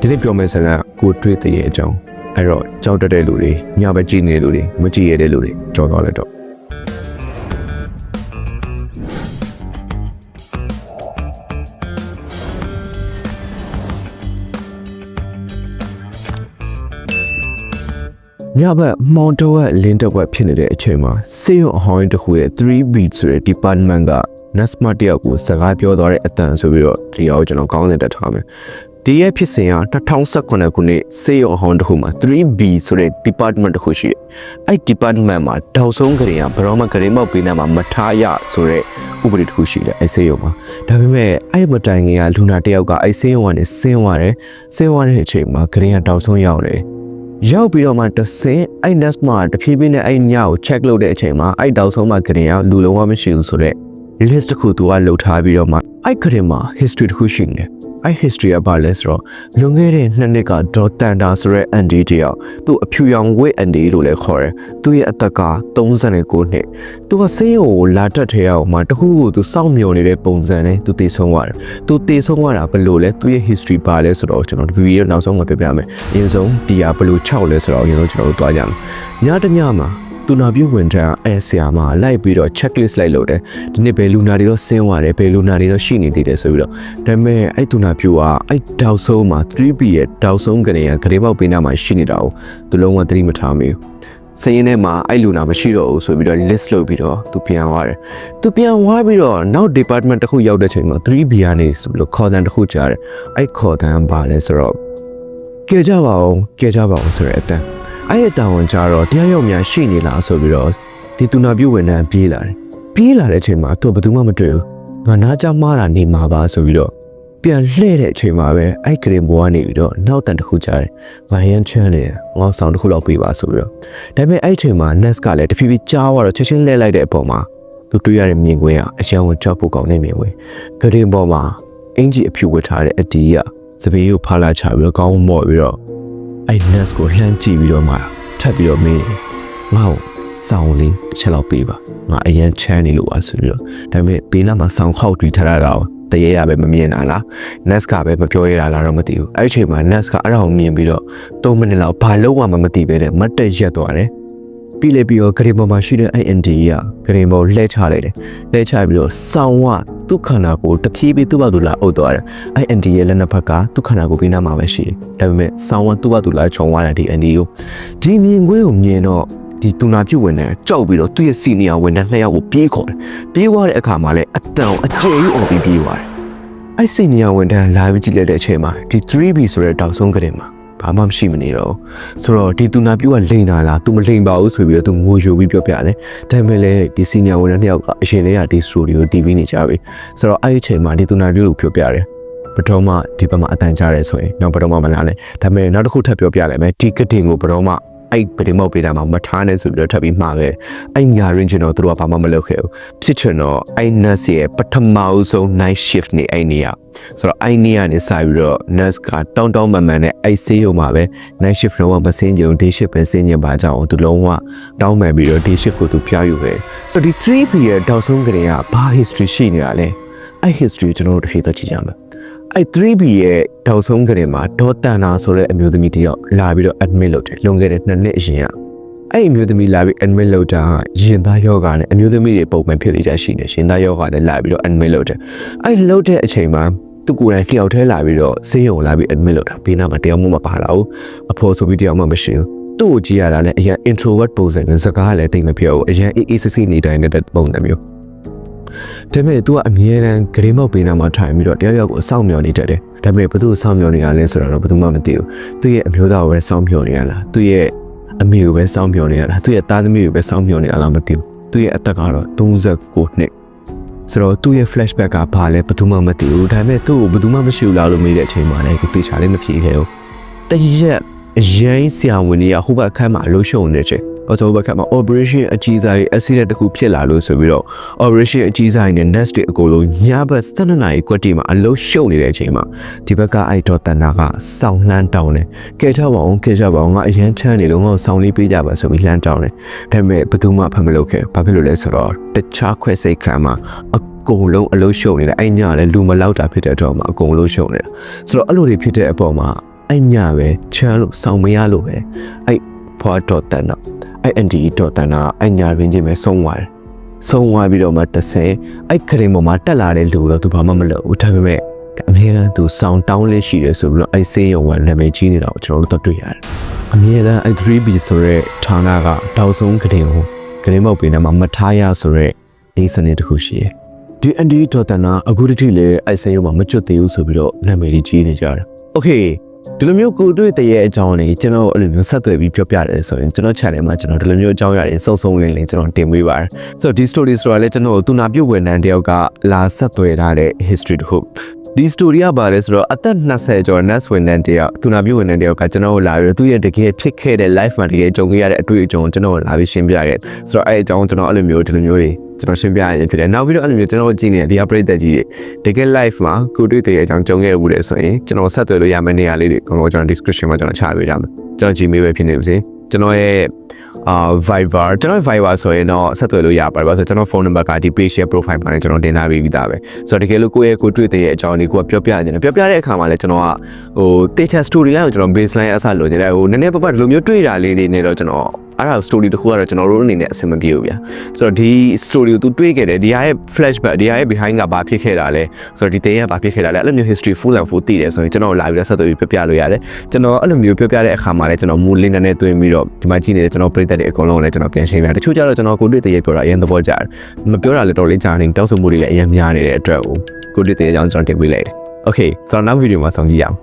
ဒီနေ့ပြောမယ့်စကားကိုတွေးတရေအကြောင်းအဲ့တော့ကြောက်တတ်တဲ့လူတွေညဘက်ကြည့်နေတဲ့လူတွေမကြည့်ရတဲ့လူတွေကြောက်သွားလက်တော့ညဘက်မောင်တဝက်လင်းတဝက်ဖြစ်နေတဲ့အချိန်မှာစေယုံအဟောင်းတစ်ခုရဲ့ 3B ဆိုတဲ့ department က Nasma တယောက်ကိုစကားပြောသွားတဲ့အတန်ဆိုပြီးတော့ဒီအောင်ကျွန်တော်ကောင်းတဲ့တက်ထားမယ် ဒီရဲ့ဖြစ်စဉ်က2018ခုနှစ်စေယုံအဟောင်းတစ်ခုမှာ 3B ဆိုတဲ့ department တစ်ခုရှိတယ်အဲ့ department မှာတောက်ဆုံးကလေးကဘရောမကလေးမောက်ပေးနေမှာမထားရဆိုတဲ့ဥပဒေတစ်ခုရှိတယ်အဲ့စေယုံမှာဒါပေမဲ့အဲ့မတိုင်ခင်ကလူနာတယောက်ကအဲ့စေယုံကနေဆင်းသွားတယ်ဆင်းသွားတဲ့အချိန်မှာကလေးကတောက်ဆုံးရောက်တယ်ရောက်ပြီးတော့မှတစ်စင်အဲ့ nest မှာတဖြည်းဖြည်းနဲ့အဲ့ညကို check လုပ်တဲ့အချိန်မှာအဲ့တောက်ဆုံးမှာကရင်ကလူလုံးဝမရှိဘူးဆိုတော့ list တစ်ခုသူကလှုပ်ထားပြီးတော့မှအဲ့ကရင်မှာ history တစ်ခုရှိနေတယ် အဲ့ history ကဘာလဲဆိုတော့လွန်ခဲ့တဲ့နှစ်နှစ်ကဒေါ်တန်တာဆိုတဲ့ ND တယောက်သူအဖြူရောင်ဝိတ် ND လို့လည်းခေါ်တယ်သူရဲ့အသက်က39နှစ်သူကဆေးရုံကိုလာတက်ထဲအောင်မှာတခုခုသူစောင့်မျှော်နေတဲ့ပုံစံနဲ့သူတည်ဆုံးသွားတယ်သူတည်ဆုံးသွားတာဘယ်လိုလဲသူရဲ့ history ဘာလဲဆိုတော့ကျွန်တော်ဒီဗီဒီယိုနောက်ဆုံးမှာပြပြမယ်အရင်ဆုံးဒီဟာဘယ်လို6လဲဆိုတော့အရင်ဆုံးကျွန်တော်တို့တွားကြမယ်ညတညမှာ သူနာပြုဝင်တဲ့အဲဆရာမလိုက်ပြီးတော့ checklist လိုက်လုပ်တယ်ဒီနေ့ဘယ်လူနာတွေတော့ဆင်းသွားတယ်ဘယ်လူနာတွေတော့ရှိနေသေးတယ်ဆိုပြီးတော့ဒါပေမဲ့အဲ့သူနာပြုကအဲ့တောက်ဆုံးမှာ 3B ရဲ့တောက်ဆုံးကနေကဂရေပေါက်ပေးနာမှာရှိနေတာကိုသူလုံးဝသတိမထားမိဘူးစရင်ထဲမှာအဲ့လူနာမရှိတော့ဘူးဆိုပြီးတော့ list လုပ်ပြီးတော့သူပြန်သွားတယ်သူပြန်သွားပြီးတော့နောက် department တစ်ခုရောက်တဲ့ချိန်မှာ 3B ကနေဆိုပြီးတော့ခေါ်တန်တစ်ခုကြားတယ်အဲ့ခေါ်တန်ပါလဲဆိုတော့ကြဲကြပါအောင်ကြဲကြပါအောင်ဆိုတဲ့အတန် အဲ့ရဲ့တာဝန်ကြတော့တရားရောက်များရှိနေလားဆိုပြီးတော့ဒီသူနာပြုဝန်ထမ်းပြေးလာတယ်ပြေးလာတဲ့အချိန်မှာသူကဘယ်သူမှမတွေ့ဘူးငါနားကြမှားတာနေမှာပါဆိုပြီးတော့ပြန်လှည့်တဲ့အချိန်မှာပဲအဲ့ကရင်ဘောကနေပြီးတော့နောက်တန်တစ်ခုကြားတယ်။ဘာရန်ချမ်းလေငေါဆောင်တစ်ခုလောက်ပေးပါဆိုပြီးတော့ဒါပေမဲ့အဲ့အချိန်မှာ Nest ကလည်းတဖြည်းဖြည်းကြားသွားတော့ချက်ချင်းလှည့်လိုက်တဲ့အပေါ်မှာသူတွေ့ရတဲ့မြင်ကွင်းကအရှမ်းဝင်ကြောက်ဖို့ကောင်းတဲ့မြင်ကွင်းကရင်ပေါ်မှာအင်ဂျီအဖြူဝတ်ထားတဲ့အတီးကစပင်းကိုဖားလာချပြီးတော့ကောင်းမော့ပြီးတော့ အဲ့ Nest ကိုလှမ်းကြည့်ပြီးတော့မှထပ်ပြီးတော့မေးငါ့ကိုစောင်းလေးတစ်ချက်လောက်ပေးပါငါအရန်ချမ်းနေလို့ပါဆိုပြီးတော့ဒါပေမဲ့ဘေးနားမှာစောင်းခောက်တီးထားတာတော့တရေရပဲမမြင်တာလား Nest ကပဲမပြောရတာလားတော့မသိဘူးအဲ့ဒီအချိန်မှာ Nest ကအဲ့ဒါကိုမြင်ပြီးတော့3မိနစ်လောက်ဘာလို့မှမသိပဲနဲ့မတ်တက်ရက်သွားတယ်ပြီးလေပြီးတော့ဂရင်ပေါ်မှာရှိတဲ့ IND ကဂရင်ပေါ်လှဲချလိုက်တယ်လှဲချပြီးတော့စောင်းဝ သူ့ခန္ဓာကိုယ်တဖြည်းဖြည်းသူ့ဘာသူလာအုပ်သွားတယ် IND ရဲ့လက်နှစ်ဖက်ကသူ့ခန္ဓာကိုယ်ပြီးနားမှာပဲရှိတယ်ဒါပေမဲ့စောင်းဝသူ့ဘာသူလာခြုံသွားတယ်ဒီ ND ကိုဒီမြင်ကွင်းကိုမြင်တော့ဒီတူနာပြုတ်ဝင်တဲ့ကြောက်ပြီးတော့သူ့ရဲ့စီနီယာဝင်တဲ့နှစ်ယောက်ကိုပြေးခေါ်တယ်ပြေးသွားတဲ့အခါမှာလည်းအတန်အကျယ်ကြီးអော်ပြီးပြေးသွားတယ်အဲ့စိတ်နေရဝန်တန်းလာပြီးကြည့်လိုက်တဲ့အချိန်မှာဒီ 3B ဆိုတဲ့တောက်ဆုံးကလေးမှာ ဘာမှမရှိမနေတော့ဘူးဆိုတော့ဒီသူနာပြူကလိန်တာလား तू မလိန်ပါဘူးဆိုပြီးတော့ तू ငိုယိုပြီးပြောပြတယ်ဒါပေမဲ့လည်းဒီ senior ဝန်ထမ်းတစ်ယောက်ကအရင်တည်းကဒီ studio တည်ပြီးနေကြပြီဆိုတော့အဲ့ဒီအချိန်မှာဒီသူနာပြူကိုပြောပြတယ်ပထမဒီဘက်မှာအတန်ကြားရဲဆိုရင်နောက်ပထမမလာနဲ့ဒါပေမဲ့နောက်တစ်ခုထပ်ပြောပြလိုက်မယ်ဒီကတင်ကိုပထမ အဲ့ပဒိမောက်ပေးတာမှာမထားနဲ့ဆိုပြီးတော့ထပ်ပြီးမှားခဲ့အဲ့ညာရင်းကျွန်တော်တို့ကဘာမှမလုပ်ခဲ့ဘူးဖြစ်ချင်တော့အဲ့ nurse ရဲ့ပထမအဆုံး night shift နေအဲ့နေရဆိုတော့အဲ့နေရနေစပြီးတော့ nurse ကတောင်းတောင်းမမှန်နဲ့အဲ့ဆေးရုံမှာပဲ night shift တော့မစင်းကြုံ day shift ပဲစင်းကြပါကြအောင်သူလုံးဝတောင်းမှန်ပြီးတော့ day shift ကိုသူပြယူခဲ့ဆိုတော့ဒီ 3P ရဲ့တောက်ဆုံးကလေးကဘာ history ရှိနေတာလဲအဲ့ history ကျွန်တော်တို့တစ်ခေတ်တော့ကြည့်ကြမယ် အဲ့ 3B ရဲ့တောက်ဆုံးကလေးမှာဒေါ်တန်နာဆိုတဲ့အမျိုးသမီးတစ်ယောက်လာပြီးတော့ admit လုပ်တယ်လွန်ခဲ့တဲ့နှစ်နှစ်အရင်ကအဲ့အမျိုးသမီးလာပြီး admit လုပ်တာကရင်သားယောဂနဲ့အမျိုးသမီးတွေပုံမှန်ဖြစ်နေကြရှိနေရှင်သားယောဂနဲ့လာပြီးတော့ admit လုပ်တယ်အဲ့လုပ်တဲ့အချိန်မှာသူကိုယ်တိုင်လျှောက်ထဲလာပြီးတော့ဆေးရုံလာပြီး admit လုပ်တာဘေးနားမှာတယောက်မှမပါလာဘူးအဖေါ်ဆိုပြီးတယောက်မှမရှိဘူးသူ့ကိုကြည့်ရတာလည်းအရင် introvert ပုံစံနဲ့စကားလည်းတိတ်မပြောဘူးအရင်အေးအေးဆေးဆေးနေတိုင်းတဲ့ပုံစံမျိုး ဒါပေမဲ့ तू ကအမြဲတမ်းဂရေမောက်ပေးနာမှာထိုင်ပြီးတော့တယောက်ယောက်ကိုအဆောင်မျောနေတတ်တယ်။ဒါပေမဲ့ဘသူ့ကိုစောင့်မျောနေရလဲဆိုတော့ဘယ်သူမှမသိဘူး။သူ့ရဲ့အမျိုးသားကိုပဲစောင့်မျောနေရလား။သူ့ရဲ့အမေကိုပဲစောင့်မျောနေရလား။သူ့ရဲ့သားသမီးကိုပဲစောင့်မျောနေရလားမသိဘူး။သူ့ရဲ့အသက်ကတော့39နှစ်ဆိုတော့သူ့ရဲ့ flashback ကဘာလဲဘယ်သူမှမသိဘူး။ဒါပေမဲ့သူ့ကိုဘယ်သူမှမရှိဘူးလားလို့မေးတဲ့အချိန်မှာလည်းသူတေချာလေးမဖြေခဲ့ဘူး။တရက်အရင်ဆရာဝန်ကြီးကဟိုဘက်အခန်းမှာအလို့ရှုံနေတဲ့အချိန် အော်ဆိုဘက်ကမှာ operation အကြီးစားကြီး accident တစ်ခုဖြစ်လာလို့ဆိုပြီးတော့ operation အကြီးစားကြီးနဲ့ nest တွေအကုန်လုံးညဘက်7နာရီကွက်တီမှာအလုံးရှုံနေတဲ့အချိန်မှာဒီဘက်ကအိုက်တော်တန်နာကစောင်းလှမ်းတောင်းတယ်ကဲချပါအောင်ကဲချပါအောင်ငါအရန်ချမ်းနေလို့ငါ့ကိုစောင်းလေးပေးကြပါဆိုပြီးလှမ်းတောင်းတယ်ဒါပေမဲ့ဘယ်သူမှဖတ်မလုပ်ခဲ့ဘာဖြစ်လို့လဲဆိုတော့တခြားခွဲစိတ်ခံမှာအကုန်လုံးအလုံးရှုံနေတယ်အဲ့ညလည်းလူမလောက်တာဖြစ်တဲ့အတွက်မှာအကုန်လုံးရှုံနေတာဆိုတော့အဲ့လိုတွေဖြစ်တဲ့အပေါ်မှာအဲ့ညပဲချမ်းလို့စောင်းမရလို့ပဲအဲ့ဖွားတော့တန်တော့ အဲ့အန်တီတော့တန်တော့အဲ့ညရင်းချင်းပဲဆုံးသွားတယ်ဆုံးသွားပြီးတော့မှတစ်ဆယ်အဲ့ခရင်ပေါ်မှာတက်လာတဲ့လူတော့သူဘာမှမလုပ်ဘူးဒါပေမဲ့အမေကသူစောင်းတောင်းလေးရှိတယ်ဆိုပြီးတော့အဲ့ဆေးရုံကနာမည်ကြီးနေတာကိုကျွန်တော်တို့တွေ့ရတယ်အမေကအဲ့ 3B ဆိုရဲဌာနကတောက်ဆုံးခရင်ကိုခရင်မောက်ပေးနေမှာမထားရဆိုရဲဒီစနစ်တစ်ခုရှိတယ်ဒီအန်ဒီဒေါ်တနာအခုတတိလေအဲ့ဆေးရုံမှာမကျွတ်သေးဘူးဆိုပြီးတော့နာမည်ကြီးနေကြတယ်โอเค ဒီလိုမျိုးကိုတွေ့တဲ့ရဲ့အကြောင်းလေးကျွန်တော်အဲ့လိုမျိုးဆက်သွယ်ပြီးပြောပြတယ်ဆိုရင်ကျွန်တော် channel မှာကျွန်တော်ဒီလိုမျိုးအကြောင်းအရာတွေစုံစုံလင်းလင်းကျွန်တော်တင်ပေးပါတယ်ဆိုတော့ဒီ story ဆိုတာလည်းကျွန်တော်သူနာပြုတ်ဝန်ထမ်းတယောက်ကလာဆက်သွယ်ထားတဲ့ history တစ်ခုဒီ story ကပါလဲဆိုတော့အသက်20ကျော် nurse ဝန်ထမ်းတယောက်သူနာပြုတ်ဝန်ထမ်းတယောက်ကကျွန်တော်ကိုလာပြီးတော့သူ့ရဲ့တကယ်ဖြစ်ခဲ့တဲ့ life မှာတကယ်ကြုံခဲ့ရတဲ့အတွေ့အကြုံကိုကျွန်တော်ကိုလာပြီးရှင်းပြခဲ့ဆိုတော့အဲ့အကြောင်းကျွန်တော်အဲ့လိုမျိုးဒီလိုမျိုးတွေ ကျွန်တော်ရှင်းပြရရင်ဖြစ်တယ်နောက်ပြီးတော့အဲ့လိုမျိုးကျွန်တော်ကြည့်နေတဲ့ဒီအပရိသတ်ကြီးတွေတကယ် life မှာကိုတွေ့တဲ့အကြောင်းကြုံခဲ့မှုတွေဆိုရင်ကျွန်တော်ဆက်သွယ်လို့ရမယ့်နေရာလေးတွေအကုန်လုံးကျွန်တော် description မှာကျွန်တော်ချပေးထားမယ်ကျွန်တော် Gmail ပဲဖြစ်နေပါစေကျွန်တော်ရဲ့အာ Viber ကျွန်တော် Viber ဆိုရင်တော့ဆက်သွယ်လို့ရပါတယ်ဘာလို့ဆိုတော့ကျွန်တော် phone number ကဒီ page ရဲ့ profile မှာလည်းကျွန်တော်တင်ထားပေးပြီးသားပဲဆိုတော့တကယ်လို့ကိုယ့်ရဲ့ကိုတွေ့တဲ့အကြောင်းလေးကိုကပြောပြနေတယ်ပြောပြတဲ့အခါမှာလည်းကျွန်တော်ကဟို data story လိုက်ကိုကျွန်တော် baseline အစလိုနေတယ်ဟိုနည်းနည်းပပဒီလိုမျိုးတွေ့တာလေးတွေနဲ့တော့ကျွန်တော် အဲ့ဒါ story တစ်ခုကတော့ကျွန်တော်တို့အနေနဲ့အဆင်မပြေဘူးဗျာဆိုတော့ဒီ story ကိုသူတွေးခဲ့တယ်ဒီဟာရဲ့ flashback ဒီဟာရဲ့ behind ကဘာဖြစ်ခဲ့တာလဲဆိုတော့ဒီတဲ့ကဘာဖြစ်ခဲ့တာလဲအဲ့လိုမျိုး history full and full သိတယ်ဆိုရင်ကျွန်တော်လာပြီးတော့ဆက်သွယ်ပြီးပြောပြလို့ရတယ်ကျွန်တော်အဲ့လိုမျိုးပြောပြတဲ့အခါမှာလည်းကျွန်တော်မူလင်းနဲ့တွင်ပြီးတော့ဒီမှာကြည့်နေတဲ့ကျွန်တော်ပြည့်တဲ့တဲ့အကုန်လုံးလည်းကျွန်တော်ပြန်ရှင်းပြတယ်တချို့ကျတော့ကျွန်တော်ကိုတွေ့တဲ့ရေပြောတာအရင်သဘောကျတယ်မပြောတာလည်းတော်လေးကြာနေတောက်ဆိုမှုတွေလည်းအရင်များနေတဲ့အတွက်ကိုကိုတွေ့တဲ့အကြောင်းကျွန်တော်တင်ပေးလိုက်တယ် Okay ဆိုတော့နောက်ဗီဒီယိုမှာဆောင်ကြည့်ရအောင်